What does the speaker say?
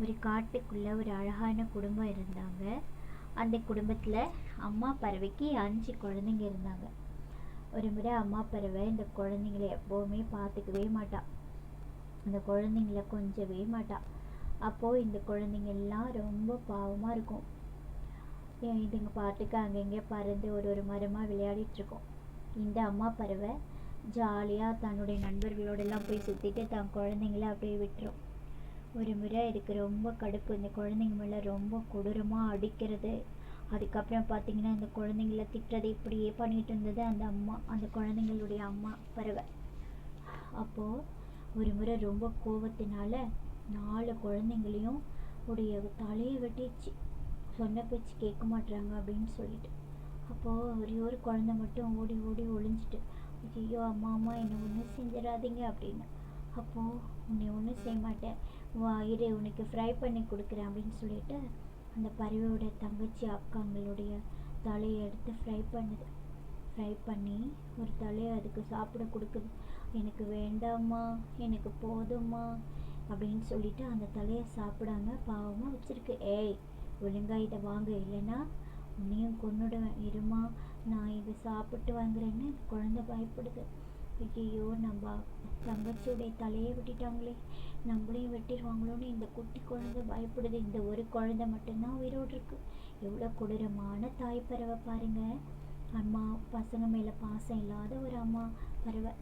ஒரு காட்டுக்குள்ளே ஒரு அழகான குடும்பம் இருந்தாங்க. அந்த குடும்பத்தில் அம்மா பறவைக்கு அஞ்சு குழந்தைங்க இருந்தாங்க. ஒரு முறை அம்மா பறவை இந்த குழந்தைங்கள எப்போவுமே பார்த்துக்கவே மாட்டாள் இந்த குழந்தைங்கள கொஞ்சவே மாட்டாள் அப்போது இந்த குழந்தைங்க எல்லாம் ரொம்ப பாவமாக இருக்கும். இதுங்க பாட்டுக்கு அங்கங்கே பறந்து ஒரு ஒரு மரமாக விளையாடிட்டுருக்கோம் இந்த அம்மா பறவை ஜாலியாக தன்னுடைய நண்பர்களோடெல்லாம் போய் சுற்றிட்டு தன் குழந்தைங்கள அப்படியே விட்டுரும். ஒரு முறை இதுக்கு ரொம்ப கடுப்பு. இந்த குழந்தைங்க மேலே ரொம்ப கொடூரமாக அடிக்கிறது. அதுக்கப்புறம் பார்த்தீங்கன்னா இந்த குழந்தைங்கள திட்டுறது இப்படியே பண்ணிட்டு இருந்தது அந்த அம்மா அந்த குழந்தைங்களுடைய அம்மா பறவை. அப்போது ஒரு முறை ரொம்ப கோபத்தினால நாலு குழந்தைங்களையும் உடைய தலையை வெட்டிச்சு சொன்ன பேச்சு கேட்க மாட்றாங்க அப்படின்னு சொல்லிட்டு. அப்போது ஒரே ஒரு குழந்தை மட்டும் ஓடி ஓடி ஒளிஞ்சிட்டு ஐயோ அம்மா அம்மா என்னை ஒன்றும் செஞ்சிடாதீங்க அப்படின்னு. அப்போது உன்னை ஒன்றும் செய்ய மாட்டேன். வா இரு உனக்கு ஃப்ரை பண்ணி கொடுக்குறேன் அப்படின்னு சொல்லிட்டு அந்த பறவையோட தங்கச்சி அக்காங்களுடைய தலையை எடுத்து ஃப்ரை பண்ணுது. ஃப்ரை பண்ணி ஒரு தலையை அதுக்கு சாப்பிட கொடுக்குது. எனக்கு வேண்டாம்மா எனக்கு போதும்மா அப்படின்னு சொல்லிட்டு அந்த தலையை சாப்பிடாம பாவமாக வச்சுருக்கு. ஏய் ஒழுங்கா இதை வாங்க இல்லைன்னா உன்னையும் கொண்டுடுவேன் இருமா நான் இதை சாப்பிட்டு வாங்குறேன்னு குழந்தை பயப்படுது. ஐயோ நம்ம தங்கச்சியுடைய தலையை வெட்டிட்டாங்களே நம்மளையும் வெட்டிடுவாங்களோன்னு இந்த குட்டி குழந்தை பயப்படுது. இந்த ஒரு குழந்தை மட்டும்தான் உயிரோடு இருக்கு. எவ்வளோ கொடூரமான தாய் பறவை பாருங்க. அம்மா பசங்க மேலே பாசம் இல்லாத ஒரு அம்மா பறவை.